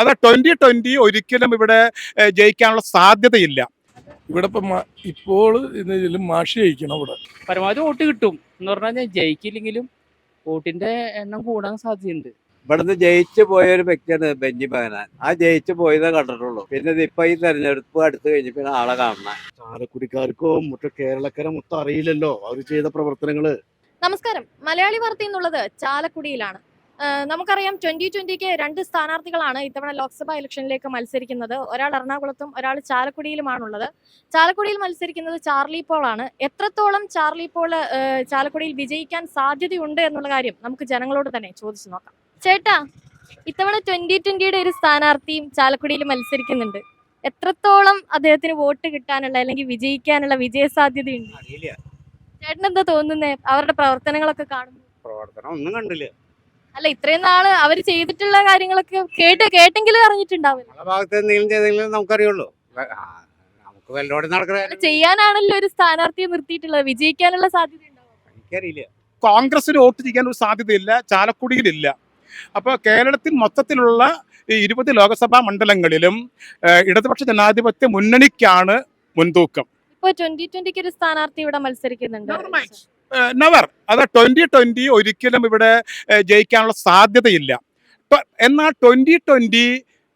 അത് twenty twenty ഒരിക്കലും ഇവിടെ ജയിക്കാനുള്ള സാധ്യതയില്ല. ഇവിടെ ഇപ്പം ഇപ്പോൾ മാഷി ജയിക്കണം ഇവിടെ. പരമാവധി വോട്ട് കിട്ടും. എന്ന് പറഞ്ഞാൽ ജയിക്കില്ലെങ്കിലും വോട്ടിന്റെ എണ്ണം കൂടാൻ സാധ്യതയുണ്ട്. ഇവിടുന്ന് ജയിച്ചു പോയ ഒരു വ്യക്തിയാണ് ബെഞ്ചി മകനാൻ ആ ജയിച്ചു പോയതേ കണ്ടിട്ടുള്ളൂ. പിന്നെ ഇപ്പൊ ഈ തെരഞ്ഞെടുപ്പ് അടുത്ത് കഴിഞ്ഞ് പിന്നെ ആളെ കാണണം. ചാലക്കുടിക്കാർക്കോ മറ്റു കേരളക്കര മൊത്തം അറിയില്ലല്ലോ. അവർ ചെയ്ത പ്രവർത്തനങ്ങൾ. നമസ്കാരം. മലയാളി വാർത്ത എന്നുള്ളത് ചാലക്കുടിയിലാണ്. നമുക്കറിയാം ട്വന്റി ട്വന്റിക്ക് രണ്ട് സ്ഥാനാർത്ഥികളാണ് ഇത്തവണ ലോക്സഭാ ഇലക്ഷനിലേക്ക് മത്സരിക്കുന്നത്. ഒരാൾ എറണാകുളത്തും ഒരാൾ ചാലക്കുടിയിലുമാണുള്ളത്. ചാലക്കുടിയിൽ മത്സരിക്കുന്നത് ചാർലി പോളാണ്. എത്രത്തോളം ചാർലി പോൾ ചാലക്കുടിയിൽ വിജയിക്കാൻ സാധ്യതയുണ്ട് എന്നുള്ള കാര്യം നമുക്ക് ജനങ്ങളോട് തന്നെ ചോദിച്ചു നോക്കാം. ചേട്ടാ ഇത്തവണ ട്വന്റി ട്വന്റിയുടെ ഒരു സ്ഥാനാർത്ഥിയും ചാലക്കുടിയിൽ മത്സരിക്കുന്നുണ്ട്. എത്രത്തോളം അദ്ദേഹത്തിന് വോട്ട് കിട്ടാനുള്ള അല്ലെങ്കിൽ വിജയിക്കാനുള്ള വിജയ സാധ്യതയുണ്ട് ചേട്ടൻ എന്താ തോന്നുന്നേ? അവരുടെ പ്രവർത്തനങ്ങളൊക്കെ കാണുന്നു പ്രവർത്തനം ഒന്നും കണ്ടില്ല. അല്ല ഇത്രയും നാൾ അവർ ചെയ്തിട്ടുള്ള കാര്യങ്ങളൊക്കെ കേട്ട് കേട്ടെങ്കിലും അറിഞ്ഞിട്ടുണ്ടാവില്ല. പല ഭാഗത്ത് എന്തെങ്കിലും ചെയ്തെങ്കിലും നമുക്കറിയുള്ളൂ. ആ, നമുക്ക് വല്ലോടെ നടക്കുന്ന അത് ചെയ്യാനാണല്ലോ ഒരു സ്ഥാനാർത്ഥിയെ നിർത്തിയിട്ടുള്ളത്. വിജയിക്കാനുള്ള സാധ്യത ഉണ്ടാവും എനിക്കറിയില്ല കോൺഗ്രസിന് വോട്ട് ചെയ്യാൻ ഒരു സാധ്യതയില്ല. ചാലക്കുടിയിലില്ല. അപ്പോൾ കേരളത്തിൽ മൊത്തത്തിലുള്ള ഈ ഇരുപത് ലോക്സഭാ മണ്ഡലങ്ങളിലും ഏഹ്, ഇടതുപക്ഷ ജനാധിപത്യ മുന്നണിക്കാണ് മുൻതൂക്കം. ഇപ്പൊ ട്വന്റി ട്വന്റിക്ക് ഒരു സ്ഥാനാർത്ഥി ഇവിടെ മത്സരിക്കുന്നുണ്ട്. നെവർ അത് ട്വന്റി ട്വന്റി ഒരിക്കലും ഇവിടെ ജയിക്കാനുള്ള സാധ്യതയില്ല. എന്നാൽ ട്വന്റി ട്വന്റി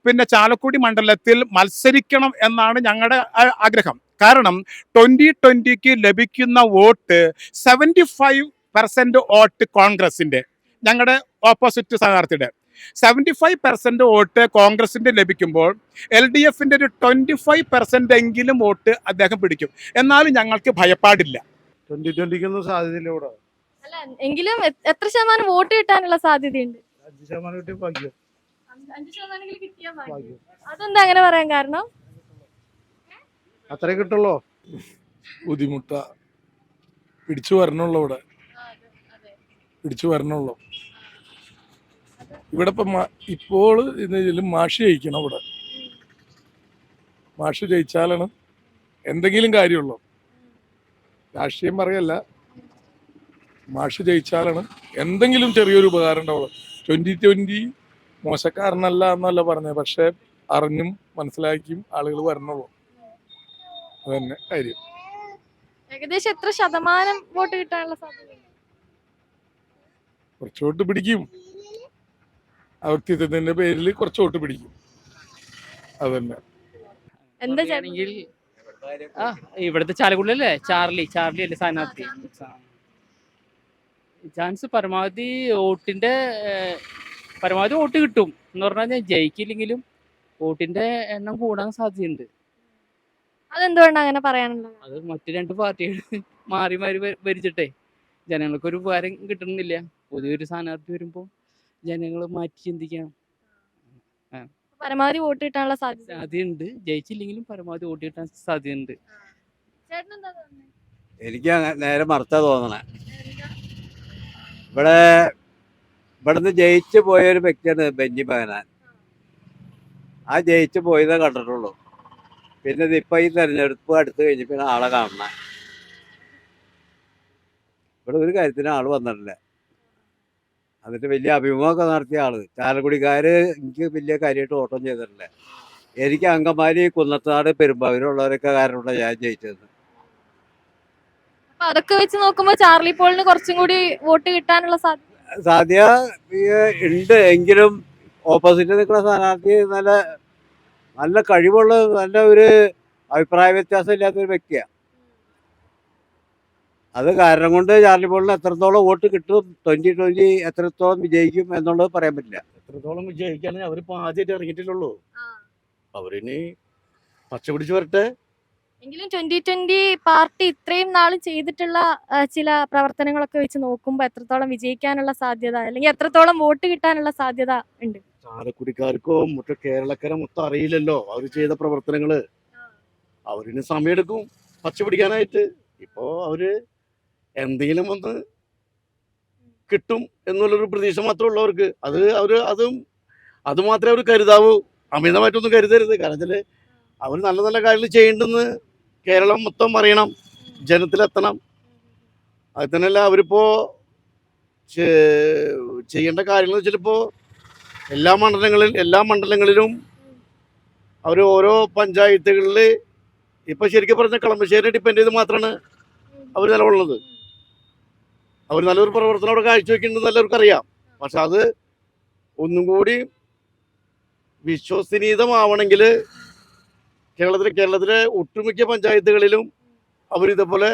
പിന്നെ ചാലക്കുടി മണ്ഡലത്തിൽ മത്സരിക്കണം എന്നാണ് ഞങ്ങളുടെ ആഗ്രഹം. കാരണം ട്വന്റി ട്വന്റിക്ക് ലഭിക്കുന്ന vote seventy five percent vote കോൺഗ്രസിന്റെ ഞങ്ങളുടെ ഓപ്പോസിറ്റ് സ്ഥാനാർത്ഥിയുടെ. സെവന്റി ഫൈവ് പെർസെന്റ് വോട്ട് കോൺഗ്രസിന്റെ ലഭിക്കുമ്പോൾ എൽ ഡി എഫിന്റെ ഒരു ട്വന്റി ഫൈവ് പെർസെന്റ് എങ്കിലും വോട്ട് അദ്ദേഹം പിടിക്കും. എന്നാലും ഞങ്ങൾക്ക് ഭയപ്പാടില്ല. ട്വന്റി ട്വന്റിക്കൊന്നും സാധ്യതയില്ല ഇവിടെ അല്ല എങ്കിലും എ- എത്ര ശതമാനം വോട്ട് കിട്ടാനുള്ള സാധ്യതയുണ്ട്? അഞ്ച് ശതമാനം കിട്ടിയ ഭാഗ്യം. അഞ്ച് ശതമാനം കിട്ടിയാൽ ഭാഗ്യം. അതെന്താ അങ്ങനെ പറയാൻ കാരണം? അത്രേ കിട്ടുള്ളൂ? ബുദ്ധിമുട്ട. പിടിച്ചു വരണുള്ളൂ ഇവിടെ. പിടിച്ചു വരണുള്ളൂ. ഇവിടെ ഇപ്പൊ ഇപ്പോൾ ഇതിലും മാഷി ജയിക്കണം ഇവിടെ. മാഷ് ജയിച്ചാലാണ് എന്തെങ്കിലും കാര്യമുള്ളൂ. രാഷ്ട്രീയം പറയല്ല. മാഷ് ജയിച്ചാലാണ് എന്തെങ്കിലും ചെറിയൊരു ഉപകാരം ഉണ്ടാവുള്ളൂ. ട്വന്റി ട്വന്റി മോശക്കാരനല്ല എന്നല്ല പറഞ്ഞത് പക്ഷെ അറിഞ്ഞും മനസ്സിലാക്കിയും ആളുകൾ വരണുള്ളൂ. അതന്നെ കാര്യം. ഏകദേശം എത്ര ശതമാനം വോട്ട് കിട്ടാനുള്ള സാധ്യത കുറച്ച് വോട്ട് പിടിക്കും. ആ വ്യക്തിത്വത്തിന്റെ പേരിൽ കുറച്ച് വോട്ട് പിടിക്കും. അതന്നെ. എന്താ ആ ഇവിടുത്തെ ചാലക്കുടിലല്ലേ ചാർലി ചാർലി അല്ലേ സ്ഥാനാർത്ഥി? ചാൻസ് പരമാവധി വോട്ടിന്റെ പരമാവധി വോട്ട് കിട്ടും എന്ന് പറഞ്ഞാൽ ജയിക്കില്ലെങ്കിലും വോട്ടിന്റെ എണ്ണം കൂടാൻ സാധ്യതയുണ്ട്. അതെന്തുകൊണ്ടാണ് അങ്ങനെ പറയാനുള്ളത്? അത് മറ്റു രണ്ട് പാർട്ടികൾ മാറി മാറി ഭരിച്ചിട്ടേ. ജനങ്ങൾക്ക് ഒരു ഉപകാരം കിട്ടുന്നില്ല പുതിയൊരു സ്ഥാനാർത്ഥി വരുമ്പോൾ ജനങ്ങൾ മാറ്റി ചിന്തിക്കാം പരമാവധി വോട്ട് കിട്ടാനുള്ള സാധ്യത സാധ്യതയുണ്ട്. ജയിച്ചില്ലെങ്കിലും പരമാവധി വോട്ട് കിട്ടാൻ സാധ്യതയുണ്ട്. ചേട്ടൻ എന്താ തോന്നുന്നത് എനിക്ക് നേരെ മറുത്ത തോന്നണേ. ഇവിടെ ഇവിടുന്ന് ജയിച്ചു പോയ ഒരു വ്യക്തിയാണ് ബെഞ്ചി ബഹനാൻ ആ ജയിച്ചു പോയതേ കണ്ടിട്ടുള്ളൂ. പിന്നെ ഇപ്പൊ ഈ തെരഞ്ഞെടുപ്പ് അടുത്ത് കഴിഞ്ഞ് പിന്നെ ആളെ കാണണം. ഇവിടെ ഒരു കാര്യത്തിന് ആൾ വന്നിട്ടില്ല. എന്നിട്ട് വലിയ അഭിമുഖമൊക്കെ നടത്തിയ ആൾ. ചാലക്കുടിക്കാര് എനിക്ക് വലിയ കാര്യമായിട്ട് ഓട്ടം ചെയ്തിട്ടില്ല. എനിക്ക് അങ്കമാലി കുന്നത്താട് പെരുമ്പാവൂരുള്ളവരൊക്കെ കാരണമുള്ള ഞാൻ ജയിച്ചത്. അതൊക്കെ വെച്ച് നോക്കുമ്പോ ചാർലി പോളിന് കുറച്ചും കൂടി വോട്ട് കിട്ടാനുള്ള സാധ്യത ഉണ്ട്. എങ്കിലും ഓപ്പോസിറ്റ് നിൽക്കുന്ന സ്ഥാനാർത്ഥി നല്ല നല്ല കഴിവുള്ള നല്ല ഒരു അഭിപ്രായ വ്യത്യാസം ഇല്ലാത്ത ഒരു വ്യക്തിയാണ് അത് കാരണം കൊണ്ട് ചാർലി പോളിന് എത്രത്തോളം വോട്ട് കിട്ടും ട്വന്റി ട്വന്റി എത്രത്തോളം വിജയിക്കും എന്നുള്ളത് പറയാൻ പറ്റില്ല. എത്രത്തോളം വിജയിക്കാണെങ്കിൽ അവരിപ്പോ ആദ്യമായിട്ട് ഇറങ്ങിയിട്ടില്ലുള്ളൂ ആ. അവരിനി പച്ച പിടിച്ച് വരട്ടെ. എങ്കിലും ട്വന്റി ട്വന്റി പാർട്ടി ഇത്രയും നാളും ചെയ്തിട്ടുള്ള ചില പ്രവർത്തനങ്ങളൊക്കെ വെച്ച് നോക്കുമ്പോൾ എത്രത്തോളം വിജയിക്കാനുള്ള സാധ്യത അല്ലെങ്കിൽ എത്രത്തോളം വോട്ട് കിട്ടാനുള്ള സാധ്യത ഉണ്ട്? ചാലക്കുടിക്കാർക്കോ മറ്റു കേരളക്കര മൊത്തം അറിയില്ലല്ലോ അവർ ചെയ്ത പ്രവർത്തനങ്ങൾ. അവരിന് സമയമെടുക്കും പച്ച പിടിക്കാനായിട്ട്. ഇപ്പോ അവർ എന്തെങ്കിലും ഒന്ന് കിട്ടും എന്നുള്ളൊരു പ്രതീക്ഷ മാത്രമേ ഉള്ളവർക്ക്. അത് അവർ അതും അതുമാത്രമേ അവർ കരുതാവൂ. അമിതമായിട്ടൊന്നും കരുതരുത്. കാരണം അവർ നല്ല നല്ല കാര്യങ്ങൾ ചെയ്യേണ്ടെന്ന് കേരളം മൊത്തം അറിയണം ജനത്തിലെത്തണം. അത് തന്നെയല്ല അവരിപ്പോൾ ചെയ്യേണ്ട കാര്യങ്ങൾ ചിലപ്പോൾ എല്ലാ മണ്ഡലങ്ങളിൽ എല്ലാ മണ്ഡലങ്ങളിലും അവർ ഓരോ പഞ്ചായത്തുകളിൽ ഇപ്പം ശരിക്കും പറഞ്ഞാൽ കളമശ്ശേരി ഡിപ്പെൻഡ് ചെയ്ത് മാത്രമാണ് അവർ നിലകൊള്ളുന്നത്. അവർ നല്ലൊരു പ്രവർത്തനം അവിടെ കാഴ്ചവെക്കുന്നുണ്ടെന്ന് എല്ലാവർക്കും അറിയാം. പക്ഷെ അത് ഒന്നും കൂടി വിശ്വസനീയതമാവണമെങ്കിൽ കേരളത്തിലെ കേരളത്തിലെ ഒട്ടുമിക്ക പഞ്ചായത്തുകളിലും അവർ ഇതേപോലെ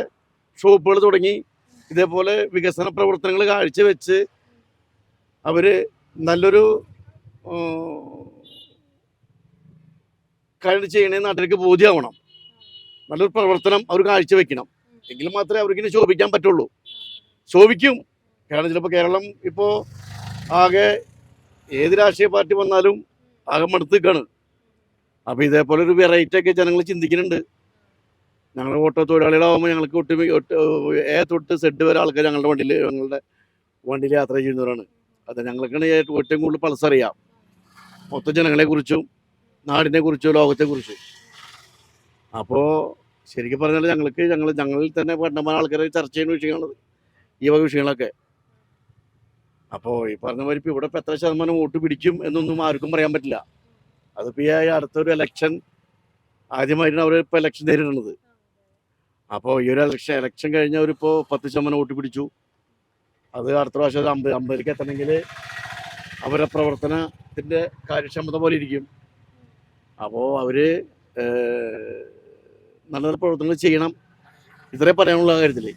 ഷോപ്പുകൾ തുടങ്ങി ഇതേപോലെ വികസന പ്രവർത്തനങ്ങൾ കാഴ്ചവെച്ച് അവർ നല്ലൊരു കാര്യം ചെയ്യണേ നാട്ടിലേക്ക് ബോധ്യമാവണം. നല്ലൊരു പ്രവർത്തനം അവർ കാഴ്ചവെക്കണം. എങ്കിൽ മാത്രമേ അവർക്ക് ശോഭിക്കാൻ പറ്റുള്ളൂ. ശോഭിക്കും. കാരണം ചിലപ്പോൾ കേരളം ഇപ്പോൾ ആകെ ഏത് രാഷ്ട്രീയ പാർട്ടി വന്നാലും ആകെ മടുത്തിക്കാണ്. അപ്പോൾ ഇതേപോലെ ഒരു വെറൈറ്റി ഒക്കെ ജനങ്ങൾ ചിന്തിക്കുന്നുണ്ട്. ഞങ്ങൾ ഓട്ടോ തൊഴിലാളികളാകുമ്പോൾ ഞങ്ങൾക്ക് ഒട്ടുമി ഒട്ട് എ തൊട്ട് സെഡ് വരെ ആൾക്കാർ ഞങ്ങളുടെ വണ്ടിയിൽ ഞങ്ങളുടെ വണ്ടിയിൽ യാത്ര ചെയ്യുന്നവരാണ്. അത് ഞങ്ങൾക്കാണ് ഏറ്റവും കൂടുതൽ പൾസ് അറിയാം. മൊത്തം ജനങ്ങളെ കുറിച്ചും നാടിനെ കുറിച്ചും ലോകത്തെ കുറിച്ചും. അപ്പോൾ ശരിക്കും പറഞ്ഞാൽ ഞങ്ങൾക്ക് ഞങ്ങൾ ഞങ്ങളിൽ തന്നെ പണ്ടമാന ആൾക്കാരെ ചർച്ച ചെയ്യുന്ന വിഷയങ്ങളാണ് ഈ വക വിഷയങ്ങളൊക്കെ. അപ്പോൾ ഈ പറഞ്ഞ മാതിരി ഇപ്പോൾ ഇവിടെ ഇപ്പോൾ എത്ര ശതമാനം വോട്ട് പിടിക്കും എന്നൊന്നും ആർക്കും പറയാൻ പറ്റില്ല. അതിപ്പോൾ ഈ അടുത്തൊരു ഇലക്ഷൻ ആദ്യമായിട്ടാണ് അവർ ഇപ്പോൾ ഇലക്ഷൻ നേരിടുന്നത്. അപ്പോൾ ഈ ഒരു ഇലക്ഷൻ ഇലക്ഷൻ കഴിഞ്ഞവരിപ്പോൾ പത്ത് ശതമാനം വോട്ട് പിടിച്ചു. അത് അടുത്ത പ്രാവശ്യം ഒരു അമ്പത് അമ്പതിലേക്ക് എത്തണമെങ്കിൽ അവരുടെ പ്രവർത്തനത്തിന്റെ കാര്യക്ഷമത പോലെ ഇരിക്കും. അപ്പോൾ അവർ നല്ല നല്ല പ്രവർത്തനങ്ങൾ ചെയ്യണം. ഇത്രേ പറയാനുള്ള കാര്യത്തിൽ